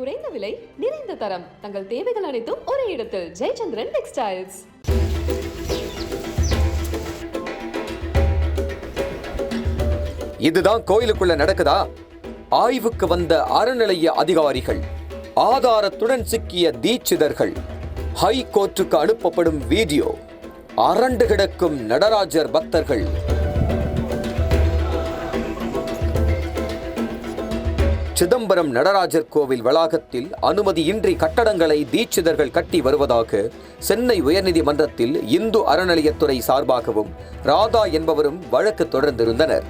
குறைந்த விலை நிறைந்த தரம். தங்கள் தேவைகள் அனைத்தும் ஒரே இடத்தில். ஜெயச்சந்திரன் டெக்ஸ்டைல்ஸ். இதுதான் கோயிலுக்குள்ள நடக்குதா? ஆய்வுக்கு வந்த அறநிலைய அதிகாரிகள் ஆதாரத்துடன் சிக்கிய தீட்சிதர்கள் ஹை கோர்ட்டுக்கு அனுப்பப்படும் வீடியோ அரண்டு கிடக்கும் நடராஜர் பக்தர்கள். சிதம்பரம் நடராஜர் கோவில் வளாகத்தில் அனுமதியின்றி கட்டடங்களை தீட்சிதர்கள் கட்டி வருவதாக சென்னை உயர்நீதிமன்றத்தில் இந்து அறநிலையத்துறை சார்பாகவும் ராதா என்பவரும் வழக்கு தொடர்ந்திருந்தனர்.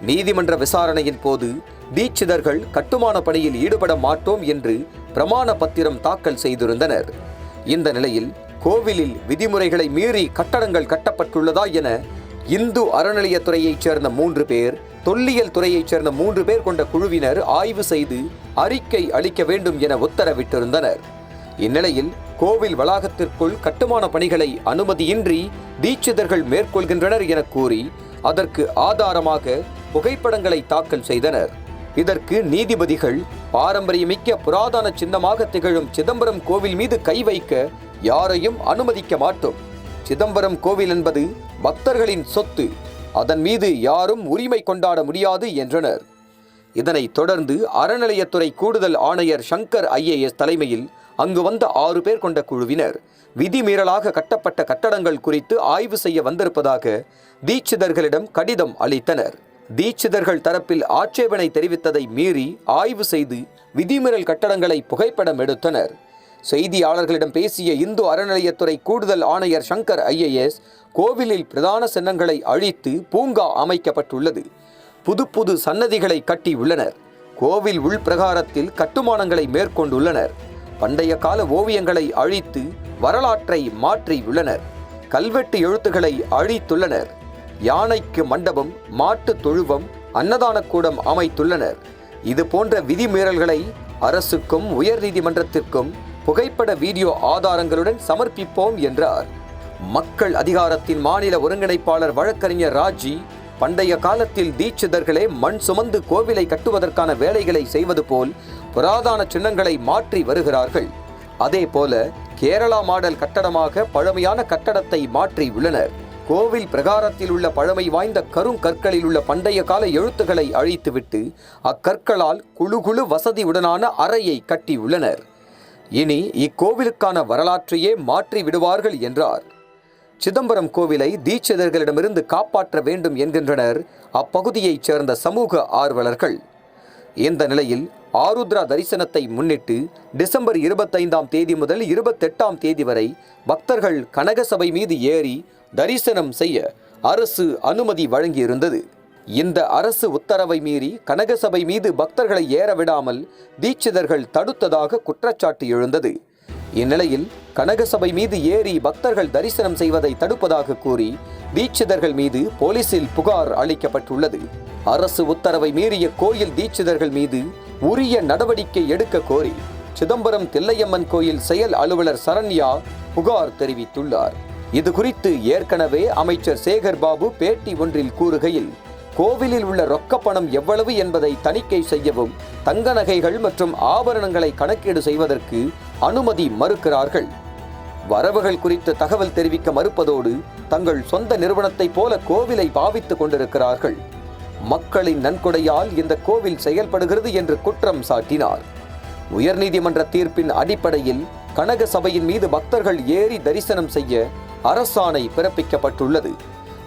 நீதிமன்ற விசாரணையின் போது தீட்சிதர்கள் கட்டுமான பணியில் ஈடுபட மாட்டோம் என்று பிரமாண பத்திரம் தாக்கல் செய்திருந்தனர். இந்த நிலையில் கோவிலில் விதிமுறைகளை மீறி கட்டடங்கள் கட்டப்பட்டுள்ளதா என இந்து அறநிலையத்துறையைச் சேர்ந்த மூன்று பேர் தொல்லியல் துறையைச் சேர்ந்த மூன்று பேர் கொண்ட குழுவினர் ஆய்வு செய்து அறிக்கை அளிக்க வேண்டும் என உத்தரவிட்டிருந்தனர். இந்நிலையில் கோவில் வளாகத்திற்குள் கட்டுமான பணிகளை அனுமதியின்றி தீட்சிதர்கள் மேற்கொள்கின்றனர் என கூறி அதற்கு ஆதாரமாக புகைப்படங்களை தாக்கல் செய்தனர். இதற்கு நீதிபதிகள் பாரம்பரியமிக்க புராதன சின்னமாக திகழும் சிதம்பரம் கோவில் மீது கை வைக்க யாரையும் அனுமதிக்க மாட்டோம். சிதம்பரம் கோவில் என்பது பக்தர்களின் சொத்து. அதன் மீது யாரும் உரிமை கொண்டாட முடியாது என்றனர். இதனைத் தொடர்ந்து அறநிலையத்துறை கூடுதல் ஆணையர் சங்கர் ஐஏஎஸ் தலைமையில் அங்கு வந்த ஆறு பேர் கொண்ட குழுவினர் விதிமீறலாக கட்டப்பட்ட கட்டடங்கள் குறித்து ஆய்வு செய்ய வந்திருப்பதாக தீட்சிதர்களிடம் கடிதம் அளித்தனர். தீட்சிதர்கள் தரப்பில் ஆட்சேபனை தெரிவித்ததை மீறி ஆய்வு செய்து விதிமீறல் கட்டடங்களை புகைப்படம் எடுத்தனர். செய்தியாளர்களிடம் பேசிய இந்து அறநிலையத்துறை கூடுதல் ஆணையர் சங்கர் ஐஏஎஸ் கோவிலில் பிரதான சின்னங்களை அழித்து பூங்கா அமைக்கப்பட்டுள்ளது. புது புது சன்னதிகளை கட்டியுள்ளனர் கோவில் உள்பிரகாரத்தில் கட்டுமானங்களை மேற்கொண்டுள்ளனர். பண்டைய கால ஓவியங்களை அழித்து வரலாற்றை மாற்றியுள்ளனர் கல்வெட்டு எழுத்துக்களை அழித்துள்ளனர். யானைக்கு மண்டபம் மாட்டு தொழுவம் அன்னதானக்கூடம் அமைத்துள்ளனர். இது போன்ற விதிமீறல்களை அரசுக்கும் உயர்நீதிமன்றத்திற்கும் புகைப்பட வீடியோ ஆதாரங்களுடன் சமர்ப்பிப்போம் என்றார். மக்கள் அதிகாரத்தின் மாநில ஒருங்கிணைப்பாளர் வழக்கறிஞர் ராஜி பண்டைய காலத்தில் தீட்சிதர்களே மண் சுமந்து கோவிலை கட்டுவதற்கான வேலைகளை செய்வது போல் புராதான சின்னங்களை மாற்றி வருகிறார்கள். அதே போல கேரளா மாடல் கட்டடமாக பழமையான கட்டடத்தை மாற்றி உள்ளனர். கோவில் பிரகாரத்தில் உள்ள பழமை வாய்ந்த கருங்கற்களில் உள்ள பண்டைய கால எழுத்துக்களை அழித்துவிட்டு அக்கற்களால் குழு குழு வசதியுடனான அறையை கட்டியுள்ளனர் இனி இக்கோவிலுக்கான வரலாற்றையே மாற்றி விடுவார்கள் என்றார். சிதம்பரம் கோவிலை தீட்சிதர்களிடமிருந்து காப்பாற்ற வேண்டும் என்கின்றனர் அப்பகுதியைச் சேர்ந்த சமூக ஆர்வலர்கள். இந்த நிலையில் ஆருத்ரா தரிசனத்தை முன்னிட்டு டிசம்பர் இருபத்தைந்தாம் தேதி முதல் இருபத்தெட்டாம் தேதி வரை பக்தர்கள் கனகசபை மீது ஏறி தரிசனம் செய்ய அரசு அனுமதி வழங்கியிருந்தது. இந்த அரசு உத்தரவை மீறி கனகசபை மீது பக்தர்களை ஏற விடாமல் தீட்சிதர்கள் தடுத்ததாக குற்றச்சாட்டு எழுந்தது. இந்நிலையில் கனகசபை மீது ஏறி பக்தர்கள் தரிசனம் செய்வதை தடுப்பதாக கூறி தீட்சிதர்கள் மீது போலீசில் புகார் அளிக்கப்பட்டுள்ளது. அரசு உத்தரவை மீறிய கோயில் தீட்சிதர்கள் மீது உரிய நடவடிக்கை எடுக்க கோரி சிதம்பரம் தில்லையம்மன் கோயில் செயல் அலுவலர் சரண்யா புகார் தெரிவித்துள்ளார். இது குறித்து ஏற்கனவே அமைச்சர் சேகர் பாபு பேட்டி ஒன்றில் கூறுகையில் கோவிலில் உள்ள ரொக்க பணம் எவ்வளவு என்பதை தணிக்கை செய்யவும் தங்க நகைகள் மற்றும் ஆபரணங்களை கணக்கீடு செய்வதற்கு அனுமதி மறுக்கிறார்கள். வரவுகள் குறித்து தகவல் தெரிவிக்க மறுப்பதோடு தங்கள் சொந்த நிறுவனத்தைப் போல கோவிலை பாவித்துக் கொண்டிருக்கிறார்கள். மக்களின் நன்கொடையால் இந்த கோவில் செயல்படுகிறது என்று குற்றம் சாட்டினார். உயர்நீதிமன்ற தீர்ப்பின் அடிப்படையில் கனக சபையின் மீது பக்தர்கள் ஏறி தரிசனம் செய்ய அரசாணை பிறப்பிக்கப்பட்டுள்ளது.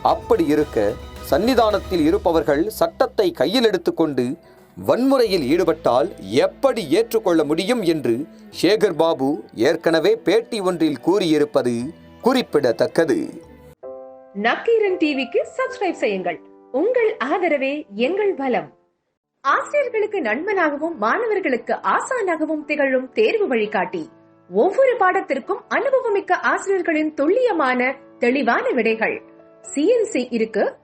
அப்படி இருக்க சன்னிதானத்தில் இருப்பவர்கள் சட்டத்தை கையில் எடுத்துக்கொண்டு வன்முறையில் ஈடுபட்டால் எப்படி ஏற்றுக்கொள்ள முடியும் என்று சேகர் பாபு ஏற்கனவே பேட்டி ஒன்றில் கூறியிருப்பது குறிப்பிடத்தக்கது. நக்கீரன் டிவிக்கு சப்ஸ்கிரைப் செய்யுங்கள். உங்கள் ஆதரவே எங்கள் பலம் ஆசிரியர்களுக்கு நண்பனாகவும் மாணவர்களுக்கு ஆசானாகவும் திகழும் தேர்வு வழிகாட்டி. ஒவ்வொரு பாடத்திற்கும் அனுபவமிக்க ஆசிரியர்களின் துல்லியமான தெளிவான விடைகள். சிஎன்சி இருக்கு